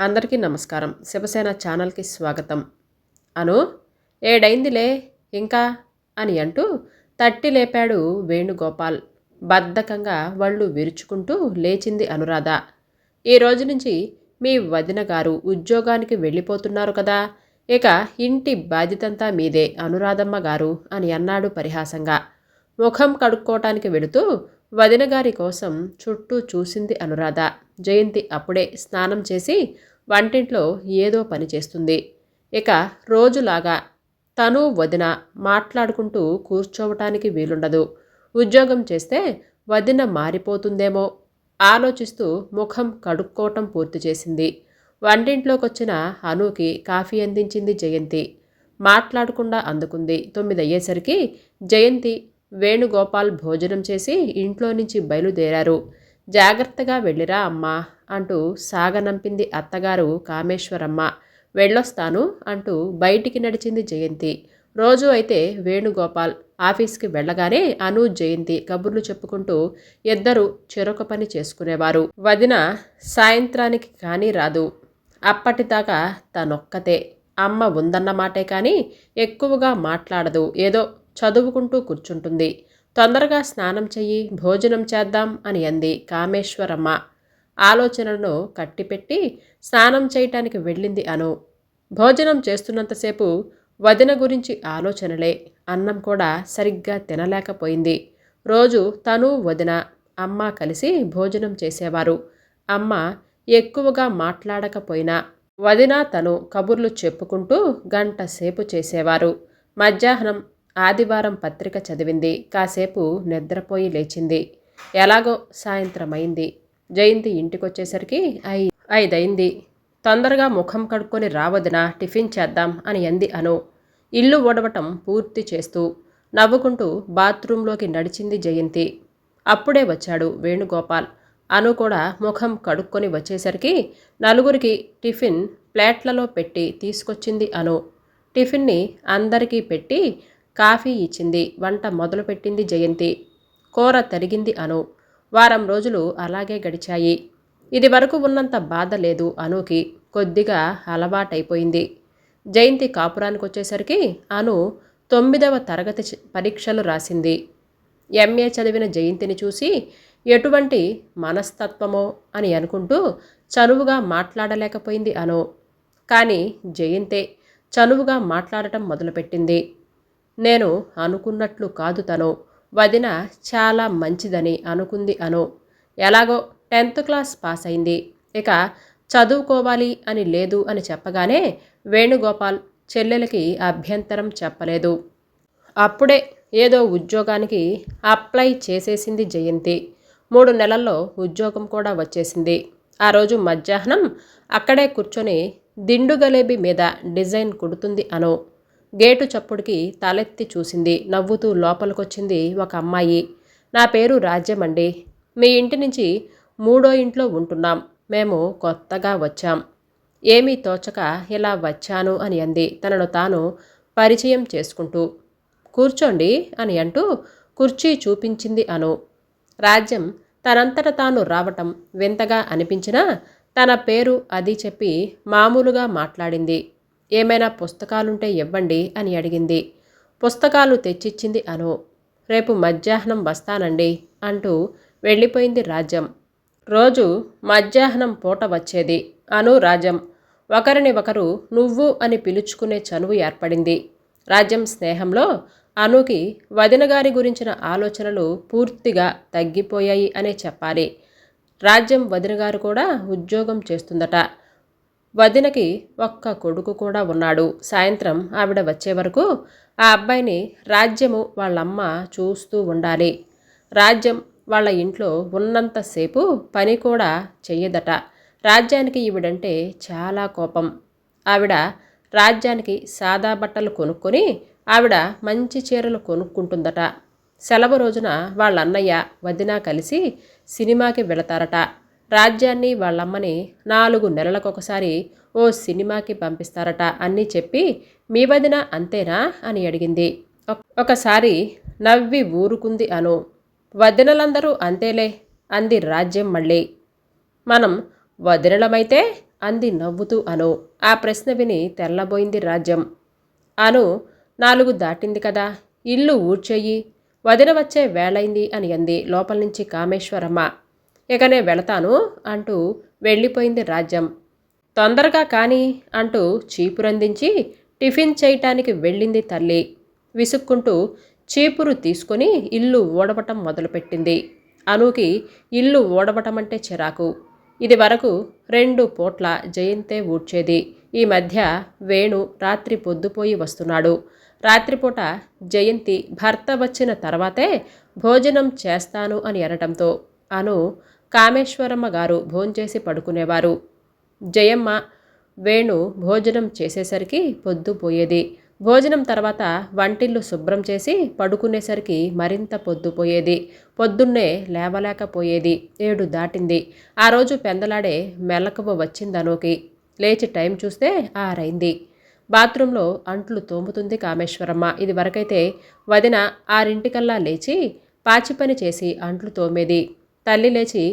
అందరికీ నమస్కారం. శివసేన ఛానల్కి స్వాగతం. అను ఏడైందిలే ఇంకా? అని అంటూ తట్టి లేపాడు వేణుగోపాల్. బద్ధకంగా వళ్ళు విరుచుకుంటూ లేచింది అనురాధ. ఈ రోజు నుంచి మీ వదిన గారు ఉద్యోగానికి వెళ్ళిపోతున్నారు కదా ఇక ఇంటి బాధ్యతంతా మీదే అనురాధమ్మ గారు అని అన్నాడు పరిహాసంగా. ముఖం కడుక్కోవటానికి వెళుతూ వదిన గారి కోసం చుట్టూ చూసింది అనురాధ. జయంతి అప్పుడే స్నానం చేసి వంటింట్లో ఏదో పని చేస్తుంది. ఇక రోజులాగా తను వదిన మాట్లాడుకుంటూ కూర్చోవటానికి వీలుండదు. ఉద్యోగం చేస్తే వదిన మారిపోతుందేమో ఆలోచిస్తూ ముఖం కడుక్కోవటం పూర్తి చేసింది. వంటింట్లోకి వచ్చిన అనుకి కాఫీ అందించింది జయంతి. మాట్లాడకుండా అందుకుంది. తొమ్మిది అయ్యేసరికి జయంతి వేణుగోపాల్ భోజనం చేసి ఇంట్లో నుంచి బయలుదేరారు. జాగ్రత్తగా వెళ్ళిరా అమ్మా అంటూ సాగనంపింది అత్తగారు కామేశ్వరమ్మ. వెళ్ళొస్తాను అంటూ బయటికి నడిచింది జయంతి. రోజు అయితే వేణుగోపాల్ ఆఫీస్కి వెళ్ళగానే అను జయంతి కబుర్లు చెప్పుకుంటూ ఇద్దరు చెరొక పని చేసుకునేవారు. వదిన సాయంత్రానికి కానీ రాదు. అప్పటిదాకా తనొక్కతే. అమ్మ ఉందన్న మాటే కానీ ఎక్కువగా మాట్లాడదు. ఏదో చదువుకుంటూ కూర్చుంటుంది. తొందరగా స్నానం చెయ్యి భోజనం చేద్దాం అని అంది కామేశ్వరమ్మ. ఆలోచనలను కట్టిపెట్టి స్నానం చేయటానికి వెళ్ళింది అను. భోజనం చేస్తున్నంతసేపు వదిన గురించి ఆలోచనలే. అన్నం కూడా సరిగ్గా తినలేకపోయింది. రోజు తను వదిన అమ్మ కలిసి భోజనం చేసేవారు. అమ్మ ఎక్కువగా మాట్లాడకపోయినా వదిన తను కబుర్లు చెప్పుకుంటూ గంట సేపు చేసేవారు. మధ్యాహ్నం ఆదివారం పత్రిక చదివింది. కాసేపు నిద్రపోయి లేచింది. ఎలాగో సాయంత్రం అయింది జయంతి ఇంటికొచ్చేసరికి ఐ ఐదైంది తొందరగా ముఖం కడుక్కొని రావదినా టిఫిన్ చేద్దాం అని అంది అను. ఇల్లు ఓడవటం పూర్తి చేస్తూ నవ్వుకుంటూ బాత్రూంలోకి నడిచింది జయంతి. అప్పుడే వచ్చాడు వేణుగోపాల్. అను కూడా ముఖం కడుక్కొని వచ్చేసరికి నలుగురికి టిఫిన్ ప్లేట్లలో పెట్టి తీసుకొచ్చింది అను. టిఫిన్ని అందరికీ పెట్టి కాఫీ ఇచ్చింది వంట మొదలుపెట్టింది జయంతి. కూర తరిగింది అను. వారం రోజులు అలాగే గడిచాయి. ఇది వరకు ఉన్నంత బాధ లేదు అనుకి. కొద్దిగా అలవాటైపోయింది. జయంతి కాపురానికి వచ్చేసరికి అను తొమ్మిదవ తరగతి పరీక్షలు రాసింది. ఎంఏ చదివిన జయంతిని చూసి ఎటువంటి మనస్తత్వమో అని అనుకుంటూ చనువుగా మాట్లాడలేకపోయింది అను. కానీ జయంతే చనువుగా మాట్లాడటం మొదలుపెట్టింది. నేను అనుకున్నట్లు కాదు తను. వదిన చాలా మంచిదని అనుకుంది అను. ఎలాగో టెన్త్ క్లాస్ పాస్ అయింది. ఇక చదువుకోవాలి అని లేదు అని చెప్పగానే వేణుగోపాల్ చెల్లెలకి అభ్యంతరం చెప్పలేదు. అప్పుడే ఏదో ఉద్యోగానికి అప్లై చేసేసింది జయంతి. మూడు నెలల్లో ఉద్యోగం కూడా వచ్చేసింది. ఆ రోజు మధ్యాహ్నం అక్కడే కూర్చొని దిండుగలేబి మీద డిజైన్ కుడుతుంది అను. గేటు చప్పుడుకి తలెత్తి చూసింది. నవ్వుతూ లోపలికొచ్చింది ఒక అమ్మాయి. నా పేరు రాజ్యమండి మీ ఇంటి నుంచి మూడో ఇంట్లో ఉంటున్నాం. మేము కొత్తగా వచ్చాం. ఏమీ తోచక ఇలా వచ్చాను అని అంది. తనను తాను పరిచయం చేసుకుంటూ కూర్చోండి అని అంటూ కుర్చీ చూపించింది అను. రాజ్యం తనంతట తాను రావటం వింతగా అనిపించినా తన పేరు అది చెప్పి మామూలుగా మాట్లాడింది. ఏమైనా పుస్తకాలుంటే ఇవ్వండి అని అడిగింది. పుస్తకాలు తెచ్చిచ్చింది అను. రేపు మధ్యాహ్నం వస్తానండి అంటూ వెళ్ళిపోయింది రాజ్యం. రోజు మధ్యాహ్నం పూట వచ్చేది అను రాజ్యం. ఒకరిని ఒకరు నువ్వు అని పిలుచుకునే చనువు ఏర్పడింది. రాజ్యం స్నేహంలో అనుకి వదినగారి గురించిన ఆలోచనలు పూర్తిగా తగ్గిపోయాయి అనే చెప్పాలి. రాజ్యం వదినగారు కూడా ఉద్యోగం చేస్తుందట. వదినకి ఒక్క కొడుకు కూడా ఉన్నాడు. సాయంత్రం ఆవిడ వచ్చే వరకు ఆ అబ్బాయిని రాజ్యము వాళ్ళమ్మ చూస్తూ ఉండాలి. రాజ్యం వాళ్ళ ఇంట్లో ఉన్నంతసేపు పని కూడా చెయ్యదట. రాజ్యానికి ఈవిడంటే చాలా కోపం. ఆవిడ రాజ్యానికి సాదా బట్టలు కొనుక్కొని ఆవిడ మంచి చీరలు కొనుక్కుంటుందట. సెలవు రోజున వాళ్ళ అన్నయ్య వదిన కలిసి సినిమాకి వెళతారట. రాజ్యాన్ని వాళ్ళమ్మని నాలుగు నెలలకొకసారి ఓ సినిమాకి పంపిస్తారట అన్నీ చెప్పి మీ వదిన అంతేనా? అని అడిగింది. ఒకసారి నవ్వి ఊరుకుంది అను. వదినలందరూ అంతేలే అంది రాజ్యం మళ్ళీ. మనం వదినలమైతే? అంది నవ్వుతూ అను. ఆ ప్రశ్న విని తెల్లబోయింది రాజ్యం. అను నాలుగు దాటింది కదా ఇల్లు ఊడ్చేయి వదిన వచ్చే వేళైంది అని అంది లోపల నుంచి కామేశ్వరమ్మ. ఇకనే వెళతాను అంటూ వెళ్ళిపోయింది రాజ్యం. తొందరగా కానీ అంటూ చీపురందించి టిఫిన్ చేయటానికి వెళ్ళింది తల్లి. విసుక్కుంటూ చీపురు తీసుకొని ఇల్లు ఓడవటం మొదలుపెట్టింది. అనుకి ఇల్లు ఓడవటం అంటే చిరాకు. ఇది వరకు రెండు పూట్ల జయంతే ఊడ్చేది. ఈ మధ్య వేణు రాత్రి పొద్దుపోయి వస్తున్నాడు. రాత్రిపూట జయంతి భర్త వచ్చిన తర్వాతే భోజనం చేస్తాను అని అనటంతో అను కామేశ్వరమ్మ గారు భోంచేసి పడుకునేవారు. జయమ్మ వేణు భోజనం చేసేసరికి పొద్దుపోయేది భోజనం తర్వాత వంటిల్లు శుభ్రం చేసి పడుకునేసరికి మరింత పొద్దుపోయేది పొద్దున్నే లేవలేకపోయేది. ఏడు దాటింది. ఆ రోజు పెందలాడే మెలకువ వచ్చిందనోకి లేచి టైం చూస్తే ఆరైంది. బాత్రూంలో అంట్లు తోముతుంది కామేశ్వరమ్మ. ఇది వరకైతే వదిన ఆరింటికల్లా లేచి పాచి పని చేసి అంట్లు తోమేది. తల్లి లేచి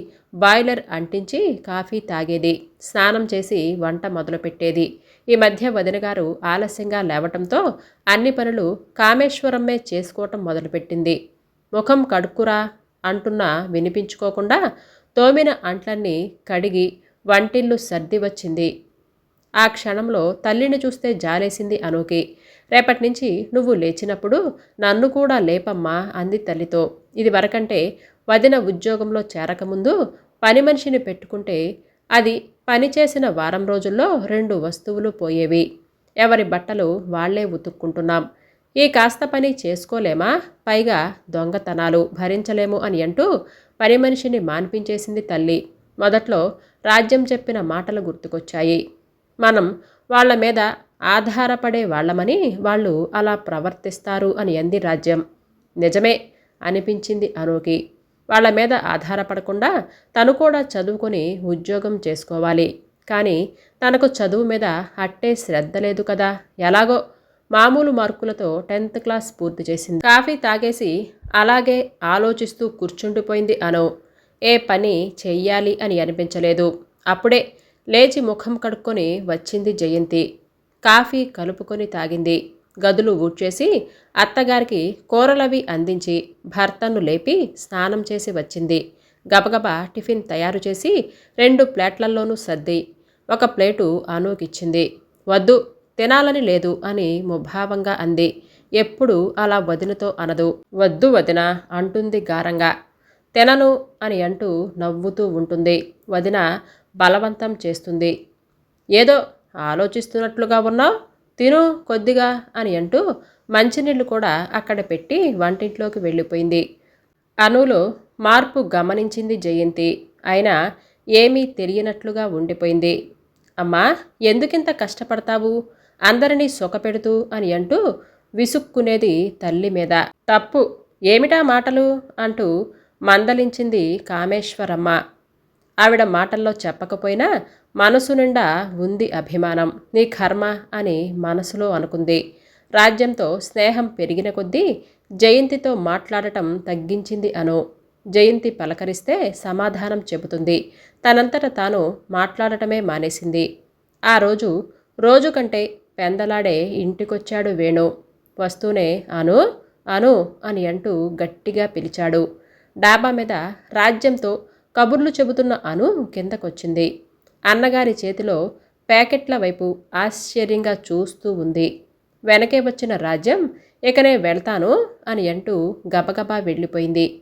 బాయిలర్ అంటించి కాఫీ తాగేది. స్నానం చేసి వంట మొదలుపెట్టేది. ఈ మధ్య వదినగారు ఆలస్యంగా లేవటంతో అన్ని పనులు కామేశ్వరమ్మే చేసుకోవటం మొదలుపెట్టింది. ముఖం కడుక్కురా అంటున్నా వినిపించుకోకుండా తోమిన అంట్లన్నీ కడిగి వంటిల్లు సర్ది వచ్చింది. ఆ క్షణంలో తల్లిని చూస్తే జాలేసింది అనూకి. రేపటి నుంచి నువ్వు లేచినప్పుడు నన్ను కూడా లేపమ్మా అంది తల్లితో. ఇది వరకంటే వదిన ఉద్యోగంలో చేరకముందు పని మనిషిని పెట్టుకుంటే అది పని చేసిన వారం రోజుల్లో రెండు వస్తువులు పోయేవి. ఎవరి బట్టలు వాళ్ళే ఉతుక్కుంటున్నాం. ఈ కాస్త పని చేసుకోలేమా? పైగా దొంగతనాలు భరించలేము అని అంటూ పని మనిషిని మాన్పించేసింది తల్లి. మొదట్లో రాజ్యం చెప్పిన మాటలు గుర్తుకొచ్చాయి. మనం వాళ్ళ మీద ఆధారపడే వాళ్ళమని వాళ్ళు అలా ప్రవర్తిస్తారు అని అంది రాజ్యం. నిజమే అనిపించింది అనూకి. వాళ్ళ మీద ఆధారపడకుండా తను కూడా చదువుకొని ఉద్యోగం చేసుకోవాలి. కానీ తనకు చదువు మీద అట్టే శ్రద్ధ లేదు కదా. ఎలాగో మామూలు మార్కులతో టెన్త్ క్లాస్ పూర్తి చేసింది. కాఫీ తాగేసి అలాగే ఆలోచిస్తూ కూర్చుండిపోయింది అను. ఏ పని చెయ్యాలి అని అనిపించలేదు. అప్పుడే లేచి ముఖం కడుక్కొని వచ్చింది జయంతి. కాఫీ కలుపుకొని తాగింది. గదులు ఊడ్చేసి అత్తగారికి కూరలవి అందించి భర్తను లేపి స్నానం చేసి వచ్చింది. గబగబా టిఫిన్ తయారు చేసి రెండు ప్లేట్లల్లోనూ సర్ది ఒక ప్లేటు అనూకిచ్చింది వద్దు తినాలని లేదు అని ముభావంగా అంది. ఎప్పుడు అలా వదినతో అనదు. వద్దు వదిన అంటుంది గారంగా. తినను అని అంటూ నవ్వుతూ ఉంటుంది. వదిన బలవంతం చేస్తుంది. ఏదో ఆలోచిస్తున్నట్లుగా ఉన్నావు? తిను కొద్దిగా అని అంటూ మంచినీళ్ళు కూడా అక్కడ పెట్టి వంటింట్లోకి వెళ్ళిపోయింది. అనులో మార్పు గమనించింది జయంతి. అయినా ఏమీ తెలియనట్లుగా ఉండిపోయింది. అమ్మా ఎందుకింత కష్టపడతావు? అందరినీ సొకపెడుతూ అని అంటూ విసుక్కునేది తల్లి మీద. తప్పు. ఏమిటా మాటలు? అంటూ మందలించింది కామేశ్వరమ్మ. ఆవిడ మాటల్లో చెప్పకపోయినా మనసు నిండా ఉంది అభిమానం. నీ కర్మ అని మనసులో అనుకుంది. రాజ్యంతో స్నేహం పెరిగిన కొద్దీ జయంతితో మాట్లాడటం తగ్గించింది అను. జయంతి పలకరిస్తే సమాధానం చెబుతుంది. తనంతట తాను మాట్లాడటమే మానేసింది. ఆ రోజు రోజు కంటే పెందలాడే ఇంటికొచ్చాడు వేణు. వస్తూనే అను అను అని అంటూ గట్టిగా పిలిచాడు. డాబా మీద రాజ్యంతో కబుర్లు చెబుతున్న అను కిందకొచ్చింది. అన్నగారి చేతిలో ప్యాకెట్ల వైపు ఆశ్చర్యంగా చూస్తూ ఉంది. వెనకే వచ్చిన రాజ్యం ఇకనే వెళ్తాను అని అంటూ గబగబా వెళ్ళిపోయింది.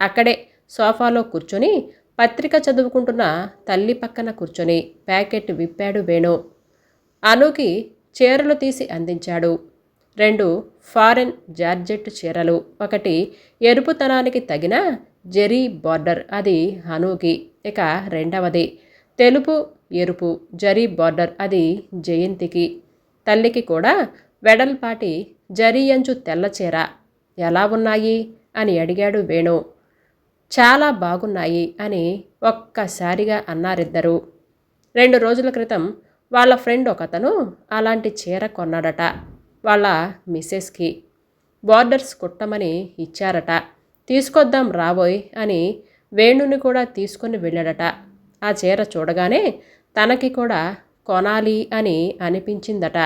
అక్కడే సోఫాలో కూర్చొని పత్రిక చదువుకుంటున్న తల్లి పక్కన కూర్చొని ప్యాకెట్ విప్పాడు వేణు. అనుకి చీరలు తీసి అందించాడు. రెండు ఫారెన్ జార్జెట్ చీరలు ఒకటి ఎరుపుతనానికి తగిన జెరీ బార్డర్ అది హనుకి. ఇక రెండవది తెలుపు ఎరుపు. జరీ బార్డర్ అది జయంతికి. తల్లికి కూడా వెడల్పాటి జరీ అంచు తెల్లచీర ఎలా ఉన్నాయి? అని అడిగాడు వేణు. చాలా బాగున్నాయి అని ఒక్కసారిగా అన్నారిద్దరు. రెండు రోజుల క్రితం వాళ్ళ ఫ్రెండ్ ఒకతను అలాంటి చీర కొన్నాడట వాళ్ళ మిస్సెస్కి. బార్డర్స్ కుట్టమని ఇచ్చారట. తీసుకొద్దాం రాబోయ్ అని వేణుని కూడా తీసుకొని వెళ్ళాడట. ఆ చీర చూడగానే తనకి కూడా కొనాలి అని అనిపించిందట.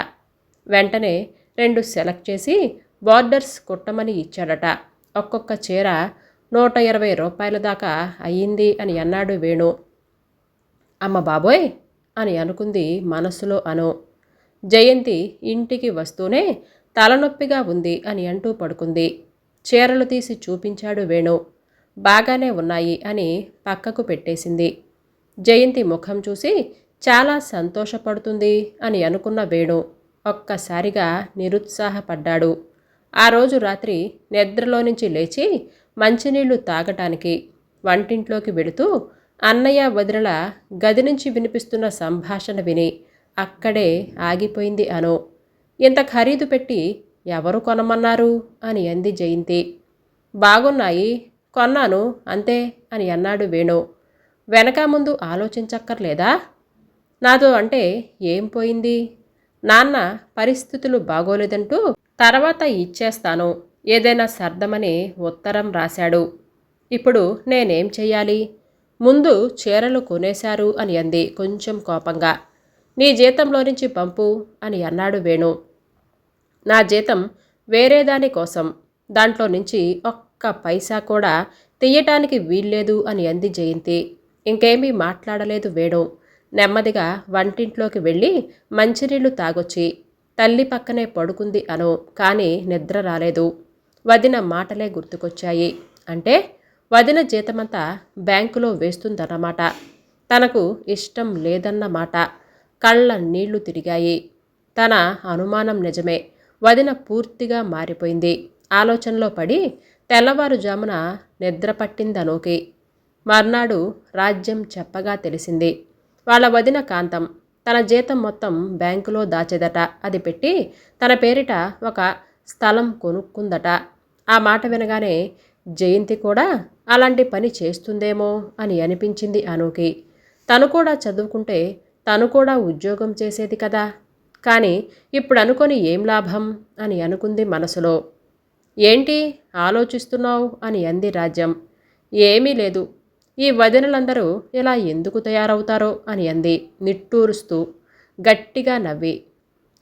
వెంటనే రెండు సెలెక్ట్ చేసి బార్డర్స్ కుట్టమని ఇచ్చాడట. ఒక్కొక్క చీర నూట ఇరవై రూపాయల దాకా అయ్యింది అని అన్నాడు వేణు. అమ్మ బాబోయ్! అని అనుకుంది మనసులో అను. జయంతి ఇంటికి వస్తూనే తలనొప్పిగా ఉంది అని అంటూ పడుకుంది. చీరలు తీసి చూపించాడు వేణు. బాగానే ఉన్నాయి అని పక్కకు పెట్టేసింది. జయంతి ముఖం చూసి చాలా సంతోషపడుతుంది అని అనుకున్న వేణు ఒక్కసారిగా నిరుత్సాహపడ్డాడు. ఆ రోజు రాత్రి నిద్రలో నుంచి లేచి మంచినీళ్ళు తాగటానికి వంటింట్లోకి వెళుతూ అన్నయ్య వదిరల గది నుంచి వినిపిస్తున్న సంభాషణ విని అక్కడే ఆగిపోయింది అను. ఇంత ఖరీదు పెట్టి ఎవరు కొనమన్నారు? అని అంది జయంతి. బాగున్నాయి కొన్నాను అంతే అని అన్నాడు వేణు. వెనక ముందు ఆలోచించక్కర్లేదా? నాతో అంటే ఏం పోయింది? నాన్న పరిస్థితులు బాగోలేదంటూ తర్వాత ఇచ్చేస్తాను. ఏదైనా సర్దమని ఉత్తరం రాశాడు. ఇప్పుడు నేనేం చెయ్యాలి? ముందు చీరలు కొనేశారు అని అంది కొంచెం కోపంగా. నీ జీతంలో నుంచి పంపు అని అన్నాడు వేణు. నా జీతం వేరే దాని కోసం. దాంట్లో నుంచి ఒక్క పైసా కూడా తీయటానికి వీల్లేదు అని అంది జయంతి. ఇంకేమీ మాట్లాడలేదు వేణు. నెమ్మదిగా వంటింట్లోకి వెళ్ళి మంచినీళ్ళు తాగొచ్చి తల్లి పక్కనే పడుకుంది అను కానీ నిద్ర రాలేదు. వదిన మాటలే గుర్తుకొచ్చాయి. అంటే వదిన జీతమంతా బ్యాంకులో వేస్తుందన్నమాట. తనకు ఇష్టం లేదన్నమాట. కళ్ళ నీళ్ళు తిరిగాయి. తన అనుమానం నిజమే. వదిన పూర్తిగా మారిపోయింది. ఆలోచనలో పడి తెల్లవారుజామున నిద్ర పట్టిందనోకి మర్నాడు రాజ్యం చెప్పగా తెలిసింది. వాళ్ళ వదిన కాంతం తన జీతం మొత్తం బ్యాంకులో దాచేదట. అది పెట్టి తన పేరిట ఒక స్థలం కొనుక్కుందట. ఆ మాట వినగానే జయంతి కూడా అలాంటి పని చేస్తుందేమో అని అనిపించింది అనుకి. తను కూడా చదువుకుంటే తను కూడా ఉద్యోగం చేసేది కదా కానీ ఇప్పుడు అనుకొని ఏం లాభం? అని అనుకుంది మనసులో. ఏంటి? ఆలోచిస్తున్నావు? అని అంది రాజ్యం. ఏమీ లేదు. ఈ వదినలందరూ ఇలా ఎందుకు తయారవుతారో? అని అంది నిట్టూరుస్తూ గట్టిగా నవ్వి.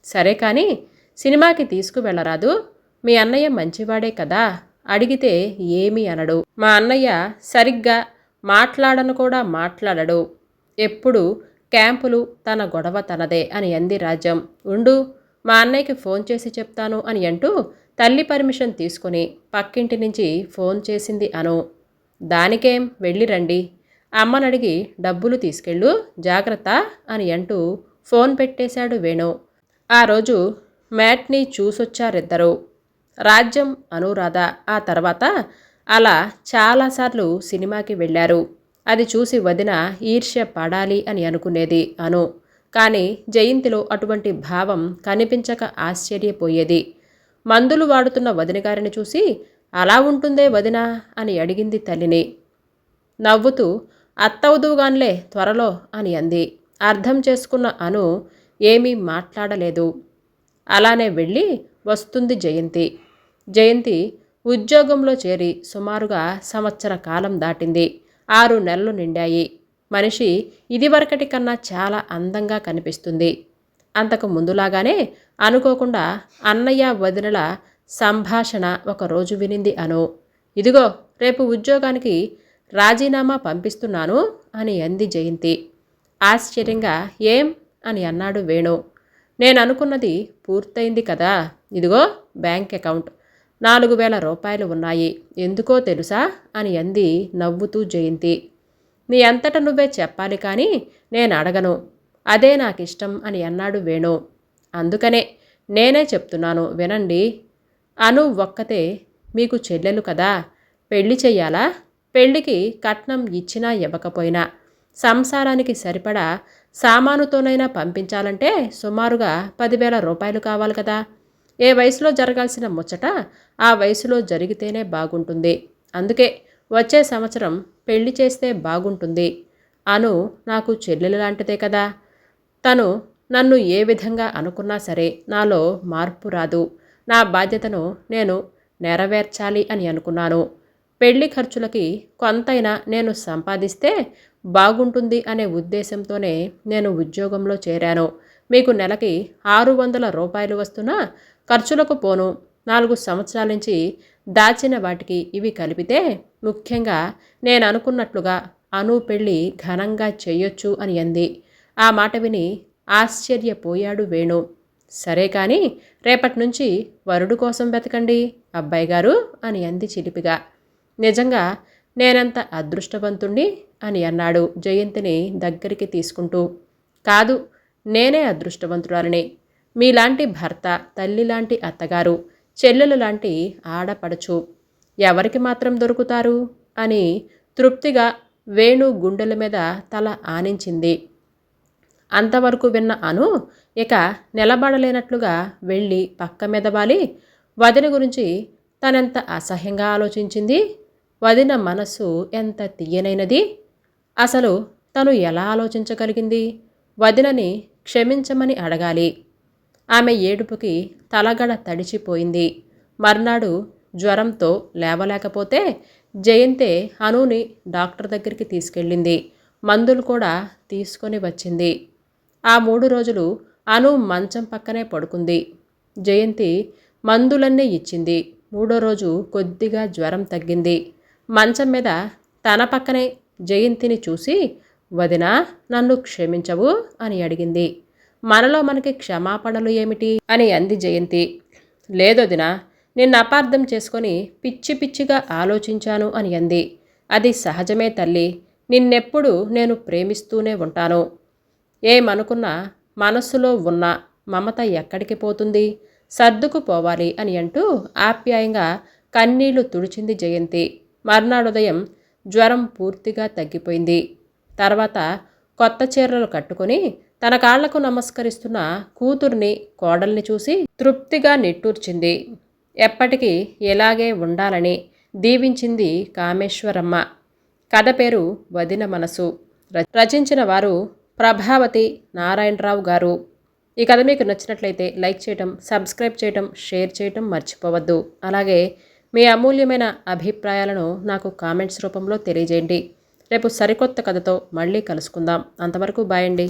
సరే కానీ సినిమాకి తీసుకువెళ్ళరాదు. మీ అన్నయ్య మంచివాడే కదా? అడిగితే ఏమీ అనడు. మా అన్నయ్య సరిగ్గా మాట్లాడను కూడా మాట్లాడడు. ఎప్పుడు క్యాంపులు తన గొడవ తనదే అని అంది రాజ్యం. ఉండు మా అన్నయ్యకి ఫోన్ చేసి చెప్తాను అని అంటూ తల్లి పర్మిషన్ తీసుకుని పక్కింటి నుంచి ఫోన్ చేసింది అను. దానికేం? వెళ్ళి రండి. అమ్మనడిగి డబ్బులు తీసుకెళ్ళు జాగ్రత్త అని అంటూ ఫోన్ పెట్టేశాడు వేణు. ఆ రోజు మ్యాట్ని చూసొచ్చారిద్దరూ. రాజ్యం అనురాధ ఆ తర్వాత అలా చాలాసార్లు సినిమాకి వెళ్ళారు. అది చూసి వదిన ఈర్ష్య పడాలి అని అనుకునేది అను. కానీ జయంతిలో అటువంటి భావం కనిపించక ఆశ్చర్యపోయేది. మందులు వాడుతున్న వదిన గారిని చూసి అలా ఉంటుందే వదిన అని అడిగింది తల్లిని. నవ్వుతూ అత్తవుదువుగాన్లే త్వరలో అని అంది. అర్థం చేసుకున్న అను ఏమీ మాట్లాడలేదు. అలానే వెళ్ళి వస్తుంది జయంతి. జయంతి ఉద్యోగంలో చేరి సుమారుగా సంవత్సర కాలం దాటింది. ఆరు నెలలు నిండాయి. మనిషి ఇదివరకటి కన్నా చాలా అందంగా కనిపిస్తుంది. అంతకు ముందులాగానే అనుకోకుండా అన్నయ్య వదినల సంభాషణ ఒకరోజు వినింది అను. ఇదిగో రేపు ఉద్యోగానికి రాజీనామా పంపిస్తున్నాను అని అంది జయంతి. ఆశ్చర్యంగా ఏం అని అన్నాడు వేణు. నేను అనుకున్నది పూర్తయింది కదా. ఇదిగో బ్యాంక్ అకౌంట్. నాలుగు వేల రూపాయలు ఉన్నాయి. ఎందుకో తెలుసా? అని అంది నవ్వుతూ జయంతి. నీ అంతట నువ్వే చెప్పాలి కానీ నేను అడగను. అదే నాకు ఇష్టం అని అన్నాడు వేణు. అందుకనే నేనే చెప్తున్నాను వినండి. అను ఒక్కతే మీకు చెల్లెలు కదా? పెళ్ళి చెయ్యాలా? పెళ్ళికి కట్నం ఇచ్చినా ఇవ్వకపోయినా సంసారానికి సరిపడా సామానుతోనైనా పంపించాలంటే సుమారుగా పదివేల రూపాయలు కావాలి కదా? ఏ వయసులో జరగాల్సిన ముచ్చట ఆ వయసులో జరిగితేనే బాగుంటుంది. అందుకే వచ్చే సంవత్సరం పెళ్ళి చేస్తే బాగుంటుంది. అను నాకు చెల్లెలు లాంటిదే కదా. తను నన్ను ఏ విధంగా అనుకున్నా సరే నాలో మార్పు రాదు. నా బాధ్యతను నేను నెరవేర్చాలి అని అనుకున్నాను. పెళ్ళి ఖర్చులకి కొంతైనా నేను సంపాదిస్తే బాగుంటుంది అనే ఉద్దేశంతోనే నేను ఉద్యోగంలో చేరాను. మీకు నెలకి ఆరు వందల రూపాయలు వస్తున్నా ఖర్చులకు పోను. నాలుగు సంవత్సరాల నుంచి దాచిన వాటికి ఇవి కలిపితే ముఖ్యంగా నేను అనుకున్నట్లుగా అను పెళ్ళి ఘనంగా చేయొచ్చు అని అంది. ఆ మాట విని ఆశ్చర్యపోయాడు వేణు. సరే కానీ రేపటి నుంచి వరుడు కోసం వెతకండి అబ్బాయి గారు అని అంది చిలిపిగా. నిజంగా నేనంత అదృష్టవంతుణ్ణి అని అన్నాడు జయంతిని దగ్గరికి తీసుకుంటూ. కాదు నేనే అదృష్టవంతురాలని. మీలాంటి భర్త తల్లి లాంటి అత్తగారు చెల్లెలు లాంటి ఆడపడచు ఎవరికి మాత్రం దొరుకుతారు? అని తృప్తిగా వేణు గుండెల మీద తల ఆనించింది. అంతవరకు విన్న అను ఇక నిలబడలేనట్లుగా వెళ్ళి పక్క మీద వాలి. వదిన గురించి తనెంత అసహ్యంగా ఆలోచించింది? వదిన మనస్సు ఎంత తీయనైనది అసలు తను ఎలా ఆలోచించగలిగింది? వదినని క్షమించమని అడగాలి. ఆమె ఏడుపుకి తలగడ తడిచిపోయింది. మర్నాడు జ్వరంతో లేవలేకపోతే జయంతే అనుని డాక్టర్ దగ్గరికి తీసుకెళ్ళింది. మందులు కూడా తీసుకొని వచ్చింది. ఆ మూడు రోజులు అను మంచం పక్కనే పడుకుంది. జయంతి మందులన్నీ ఇచ్చింది. మూడో రోజు కొద్దిగా జ్వరం తగ్గింది. మంచం మీద తన పక్కనే జయంతిని చూసి వదినా నన్ను క్షమించవు అని అడిగింది. మనలో మనకి క్షమాపణలు ఏమిటి అని అంది జయంతి. లేదొదినా నిన్న అపార్థం చేసుకొని పిచ్చి పిచ్చిగా ఆలోచించాను అని అంది. అది సహజమే తల్లి నిన్నెప్పుడు నేను ప్రేమిస్తూనే ఉంటాను. ఏమనుకున్నా మనస్సులో ఉన్న మమత ఎక్కడికి పోతుంది? సర్దుకుపోవాలి అని అంటూ ఆప్యాయంగా కన్నీళ్ళు తుడిచింది జయంతి. మర్నాడుదయం జ్వరం పూర్తిగా తగ్గిపోయింది. తర్వాత కొత్త చీరలు కట్టుకొని తన కాళ్ళకు నమస్కరిస్తున్న కూతుర్ని కోడల్ని చూసి తృప్తిగా నిట్టూర్చింది. ఎప్పటికీ ఇలాగే ఉండాలని దీవించింది కామేశ్వరమ్మ. కథ పేరు వదిన మనసు. రచించిన వారు ప్రభావతి నారాయణరావు గారు. ఈ కథ మీకు నచ్చినట్లయితే లైక్ చేయటం సబ్స్క్రైబ్ చేయటం షేర్ చేయటం మర్చిపోవద్దు. అలాగే మీ అమూల్యమైన అభిప్రాయాలను నాకు కామెంట్స్ రూపంలో తెలియజేయండి. రేపు సరికొత్త కథతో మళ్ళీ కలుసుకుందాం. అంతవరకు బాయ్ అండి.